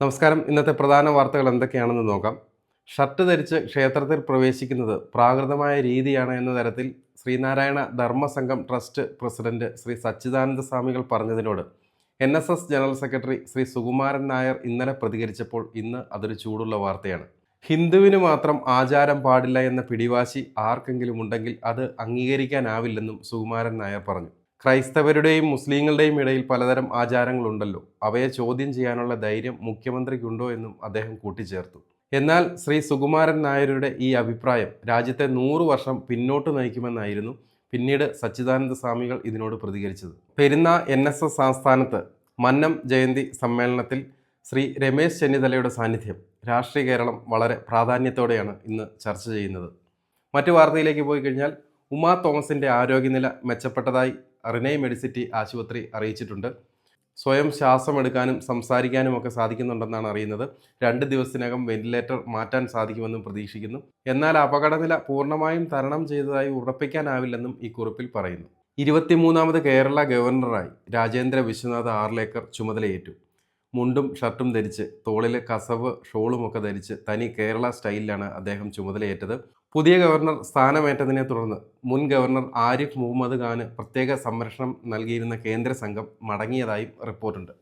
നമസ്കാരം. ഇന്നത്തെ പ്രധാന വാർത്തകൾ എന്തൊക്കെയാണെന്ന് നോക്കാം. ഷർട്ട് ധരിച്ച് ക്ഷേത്രത്തിൽ പ്രവേശിക്കുന്നത് പ്രാകൃതമായ രീതിയാണ് എന്ന തരത്തിൽ ശ്രീനാരായണ ധർമ്മസംഘം ട്രസ്റ്റ് പ്രസിഡന്റ് ശ്രീ സച്ചിദാനന്ദ സ്വാമികൾ പറഞ്ഞതിനോട് N S S general secretary Shri Sukumaran Nair ഇന്നലെ പ്രതികരിച്ചപ്പോൾ ഇന്ന് അതൊരു ചൂടുള്ള വാർത്തയാണ്. ഹിന്ദുവിന് മാത്രം ആചാരം പാടില്ല എന്ന പിടിവാശി ആർക്കെങ്കിലും ഉണ്ടെങ്കിൽ അത് അംഗീകരിക്കാനാവില്ലെന്നും സുകുമാരൻ നായർ പറഞ്ഞു. ക്രൈസ്തവരുടെയും മുസ്ലിങ്ങളുടെയും ഇടയിൽ പലതരം ആചാരങ്ങളുണ്ടല്ലോ. അവയെ ചോദ്യം ചെയ്യാനുള്ള ധൈര്യം മുഖ്യമന്ത്രിക്കുണ്ടോ എന്നും അദ്ദേഹം കൂട്ടിച്ചേർത്തു. എന്നാൽ ശ്രീ സുകുമാരൻ നായരുടെ ഈ അഭിപ്രായം രാജ്യത്തെ നൂറു വർഷം പിന്നോട്ട് നയിക്കുമെന്നായിരുന്നു പിന്നീട് സച്ചിദാനന്ദ സ്വാമികൾ ഇതിനോട് പ്രതികരിച്ചത്. പെരുന്ന എൻ എസ് എസ് ആസ്ഥാനത്ത് മന്നം ജയന്തി സമ്മേളനത്തിൽ ശ്രീ രമേശ് ചെന്നിത്തലയുടെ സാന്നിധ്യം രാഷ്ട്രീയ കേരളം വളരെ പ്രാധാന്യത്തോടെയാണ് ഇന്ന് ചർച്ച ചെയ്യുന്നത്. മറ്റു വാർത്തയിലേക്ക് പോയി കഴിഞ്ഞാൽ ഉമാ തോമസിന്റെ ആരോഗ്യനില മെച്ചപ്പെട്ടതായി റിനൈ മെഡിസിറ്റി ആശുപത്രി അറിയിച്ചിട്ടുണ്ട്. സ്വയം ശ്വാസമെടുക്കാനും സംസാരിക്കാനും ഒക്കെ സാധിക്കുന്നുണ്ടെന്നാണ് അറിയുന്നത്. രണ്ട് ദിവസത്തിനകം വെന്റിലേറ്റർ മാറ്റാൻ സാധിക്കുമെന്നും പ്രതീക്ഷിക്കുന്നു. എന്നാൽ അപകടനില പൂർണമായും തരണം ചെയ്തതായി ഉറപ്പിക്കാനാവില്ലെന്നും ഈ കുറിപ്പിൽ പറയുന്നു. ഇരുപത്തിമൂന്നാമത് കേരള ഗവർണറായി രാജേന്ദ്ര വിശ്വനാഥ് ആർലേക്കർ ചുമതലയേറ്റു. മുണ്ടും ഷർട്ടും ധരിച്ച് തോളിൽ കസവ് ഷോളുമൊക്കെ ധരിച്ച് തനി കേരള സ്റ്റൈലിലാണ് അദ്ദേഹം ചുമതലയേറ്റത്. പുതിയ ഗവർണർ സ്ഥാനമേറ്റതിനെ തുടർന്ന് മുൻ ഗവർണർ ആരിഫ് മുഹമ്മദ് ഖാന് പ്രത്യേക സംരക്ഷണം നൽകിയിരുന്ന കേന്ദ്ര സംഘം മടങ്ങിയതായും റിപ്പോർട്ടുണ്ട്.